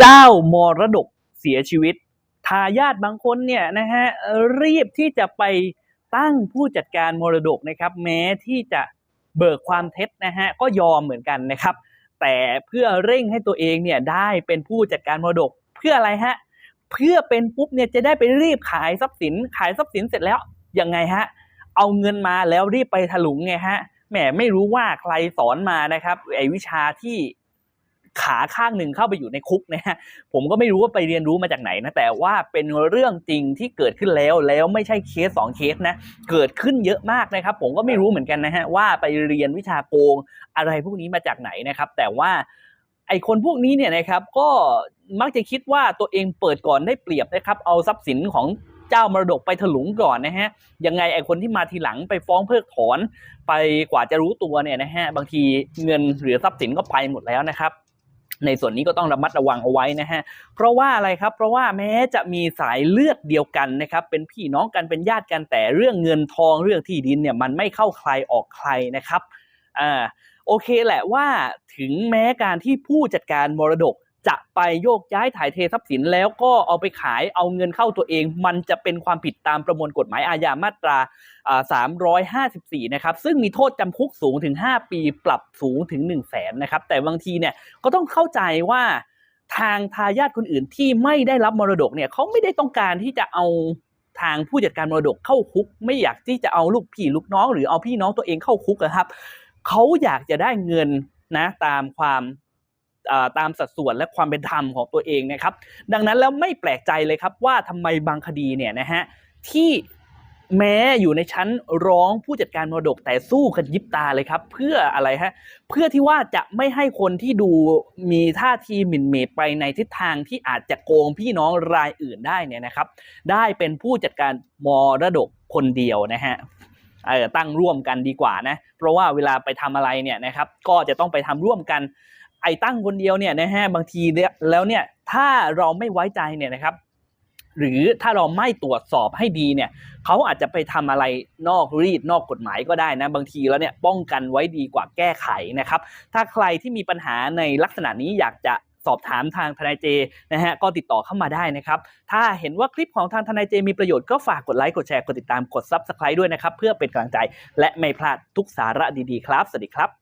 เจ้ามรดกเสียชีวิต ทายาทบางคนเนี่ยนะฮะรีบที่จะไปตั้งผู้จัดการมรดกนะครับ แม้ที่จะเบิกความเท็จนะฮะก็ยอมเหมือนกันนะครับ แต่เพื่อเร่งให้ตัวเองเนี่ยได้เป็นผู้จัดการมรดกเพื่ออะไรฮะเพื่อเป็นปุ๊บเนี่ยจะได้ไปรีบขายทรัพย์สินขายทรัพย์สินเสร็จแล้วยังไงฮะเอาเงินมาแล้วรีบไปถลุงไงฮะแหมไม่รู้ว่าใครสอนมานะครับไอวิชาที่ ขาข้างหนึ่งเข้าไปอยู่ในคุกนะฮะผมก็ไม่รู้ว่าไปเรียนรู้มาจากไหนนะแต่ว่าเป็นเรื่องจริงที่เกิดขึ้นแล้วแล้วไม่ใช่เคสสองเคสนะเกิดขึ้นเยอะมากนะครับ ผมก็ไม่รู้เหมือนกันนะฮะว่าไปเรียนวิชาโกงอะไรพวกนี้มาจากไหนนะครับ แต่ว่าไอคนพวกนี้เนี่ยนะครับก็มักจะคิดว่าตัวเองเปิดก่อนได้เปรียบนะครับ เอาทรัพย์สินของเจ้ามรดกไปถลุงก่อนนะฮะยังไงไอคนที่มาทีหลังไปฟ้องเพิกถอน ไปกว่าจะรู้ตัวเนี่ยนะฮะบางทีเงินหรือทรัพย์สินก็ไปหมดแล้วนะครับ ในส่วนนี้ก็ต้องระมัดระวังเอาไว้นะฮะ เพราะว่าอะไรครับ เพราะว่าแม้จะมีสายเลือดเดียวกันนะครับ เป็นพี่น้องกัน เป็นญาติกัน แต่เรื่องเงินทองเรื่องที่ดินเนี่ยมันไม่เข้าใครออกใครนะครับ อ่า โอเคแหละว่าถึงแม้การที่ผู้จัดการมรดก จะไปโยกย้ายถ่ายเททรัพย์สินแล้วก็เอาไปขายเอาเงินเข้าตัวเอง มันจะเป็นความผิดตามประมวลกฎหมายอาญามาตรา 354 นะครับ ซึ่งมีโทษจำคุกสูงถึง 5 ปีปรับสูงถึง 1 0 0 0 0แสนนะครับ แต่บางทีเนี่ยก็ต้องเข้าใจว่าทางทายาทคนอื่นที่ไม่ได้รับมรดกเนี่ยเขาไม่ได้ต้องการที่จะเอาทางผู้จัดการมรดกเข้าคุก ไม่อยากที่จะเอาลูกพี่ลูกน้อง หรือเอาพี่น้องตัวเองเข้าคุกนะครับเขาอยากจะได้เงินนะตามความ ตามสัดส่วนและความเป็นธรรมของตัวเองนะครับ ดังนั้นแล้วไม่แปลกใจเลยครับว่าทำไมบางคดีเนี่ยนะฮะที่แม้อยู่ในชั้นร้องผู้จัดการมรดกแต่สู้กันยิบตาเลยครับ เพื่ออะไรฮะเพื่อที่ว่าจะไม่ให้คนที่ดูมีท่าทีหมิ่นเหมไปในทิศทางที่อาจจะโกงพี่น้องรายอื่นได้เนี่ยนะครับ ได้เป็นผู้จัดการมรดกคนเดียวนะฮะตั้งร่วมกันดีกว่านะเพราะว่าเวลาไปทำอะไรเนี่ยนะครับ ก็จะต้องไปทำร่วมกัน ไอ้ตั้งคนเดียวเนี่ยนะฮะบางทีแล้วเนี่ยถ้าเราไม่ไว้ใจเนี่ยนะครับ หรือถ้าเราไม่ตรวจสอบให้ดีเนี่ยเขาอาจจะไปทำอะไรนอกรีดนอกกฎหมายก็ได้นะ บางทีแล้วเนี่ยป้องกันไว้ดีกว่าแก้ไขนะครับ ถ้าใครที่มีปัญหาในลักษณะนี้อยากจะสอบถามทางทนายเจนะฮะก็ติดต่อเข้ามาได้นะครับ ถ้าเห็นว่าคลิปของทางทนายเจมีประโยชน์ก็ฝากกดไลค์กดแชร์กดติดตามกด Subscribe ด้วยนะครับ เพื่อเป็นกำลังใจและไม่พลาดทุกสาระดีๆครับ สวัสดีครับ